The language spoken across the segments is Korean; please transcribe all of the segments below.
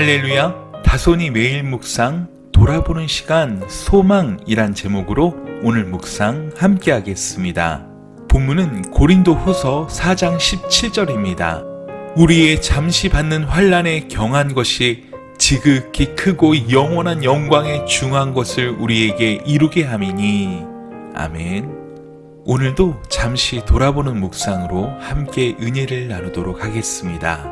할렐루야. 다손이 매일 묵상 돌아보는 시간 소망이란 제목으로 오늘 묵상 함께 하겠습니다. 본문은 고린도 후서 4장 17절입니다. 우리의 잠시 받는 환란에 경한 것이 지극히 크고 영원한 영광에 중한 것을 우리에게 이루게 함이니 아멘. 오늘도 잠시 돌아보는 묵상으로 함께 은혜를 나누도록 하겠습니다.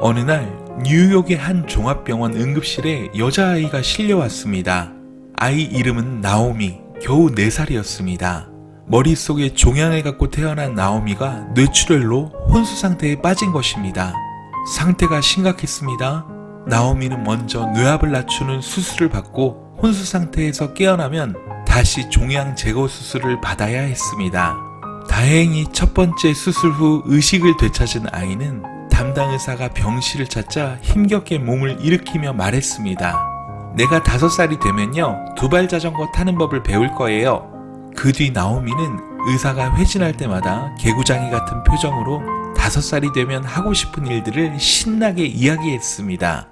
어느 날 뉴욕의 한 종합병원 응급실에 여자아이가 실려왔습니다. 아이 이름은 나오미, 겨우 4살이었습니다. 머릿속에 종양을 갖고 태어난 나오미가 뇌출혈로 혼수 상태에 빠진 것입니다. 상태가 심각했습니다. 나오미는 먼저 뇌압을 낮추는 수술을 받고 혼수 상태에서 깨어나면 다시 종양 제거 수술을 받아야 했습니다. 다행히 첫 번째 수술 후 의식을 되찾은 아이는 담당 의사가 병실을 찾자 힘겹게 몸을 일으키며 말했습니다. 내가 다섯 살이 되면요, 두 발 자전거 타는 법을 배울 거예요. 그 뒤 나오미는 의사가 회진할 때마다 개구장이 같은 표정으로 다섯 살이 되면 하고 싶은 일들을 신나게 이야기했습니다.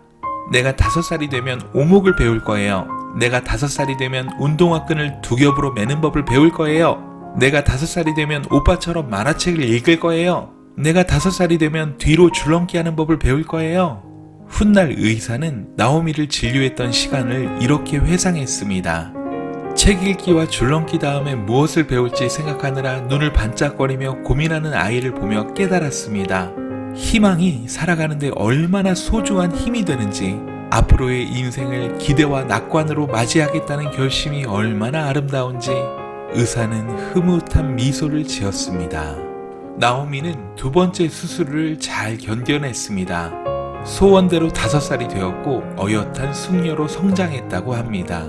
내가 다섯 살이 되면 오목을 배울 거예요. 내가 다섯 살이 되면 운동화 끈을 두 겹으로 매는 법을 배울 거예요. 내가 다섯 살이 되면 오빠처럼 만화책을 읽을 거예요. 내가 다섯 살이 되면 뒤로 줄넘기 하는 법을 배울 거예요. 훗날 의사는 나오미를 진료했던 시간을 이렇게 회상했습니다. 책 읽기와 줄넘기 다음에 무엇을 배울지 생각하느라 눈을 반짝거리며 고민하는 아이를 보며 깨달았습니다. 희망이 살아가는데 얼마나 소중한 힘이 되는지, 앞으로의 인생을 기대와 낙관으로 맞이하겠다는 결심이 얼마나 아름다운지, 의사는 흐뭇한 미소를 지었습니다. 나오미는 두 번째 수술을 잘 견뎌냈습니다. 소원대로 다섯 살이 되었고 어엿한 숙녀로 성장했다고 합니다.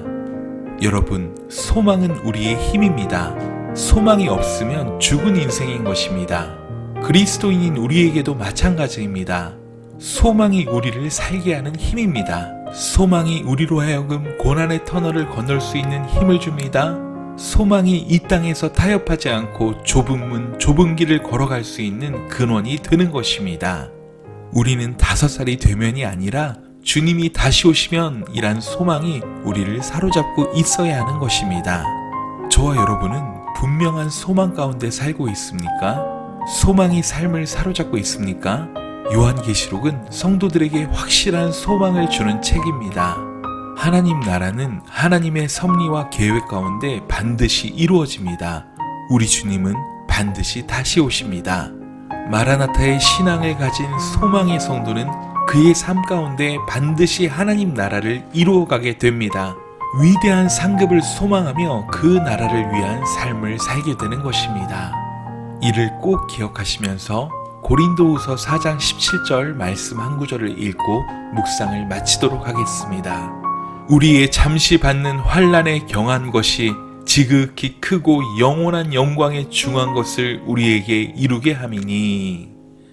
여러분, 소망은 우리의 힘입니다. 소망이 없으면 죽은 인생인 것입니다. 그리스도인인 우리에게도 마찬가지입니다. 소망이 우리를 살게 하는 힘입니다. 소망이 우리로 하여금 고난의 터널을 건널 수 있는 힘을 줍니다. 소망이 이 땅에서 타협하지 않고 좁은 문, 좁은 길을 걸어갈 수 있는 근원이 되는 것입니다. 우리는 다섯 살이 되면이 아니라 주님이 다시 오시면 이란 소망이 우리를 사로잡고 있어야 하는 것입니다. 저와 여러분은 분명한 소망 가운데 살고 있습니까? 소망이 삶을 사로잡고 있습니까? 요한계시록은 성도들에게 확실한 소망을 주는 책입니다. 하나님 나라는 하나님의 섭리와 계획 가운데 반드시 이루어집니다. 우리 주님은 반드시 다시 오십니다. 마라나타의 신앙을 가진 소망의 성도는 그의 삶 가운데 반드시 하나님 나라를 이루어가게 됩니다. 위대한 상급을 소망하며 그 나라를 위한 삶을 살게 되는 것입니다. 이를 꼭 기억하시면서 고린도후서 4장 17절 말씀 한 구절을 읽고 묵상을 마치도록 하겠습니다. 우리의 잠시 받는 환란에 경한 것이 지극히 크고 영원한 영광에 중한 것을 우리에게 이루게 함이니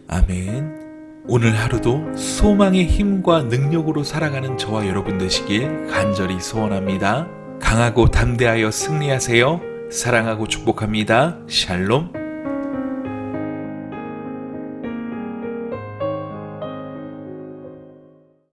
아멘. 오늘 하루도 소망의 힘과 능력으로 살아가는 저와 여러분 되시길 간절히 소원합니다. 강하고 담대하여 승리하세요. 사랑하고 축복합니다. 샬롬.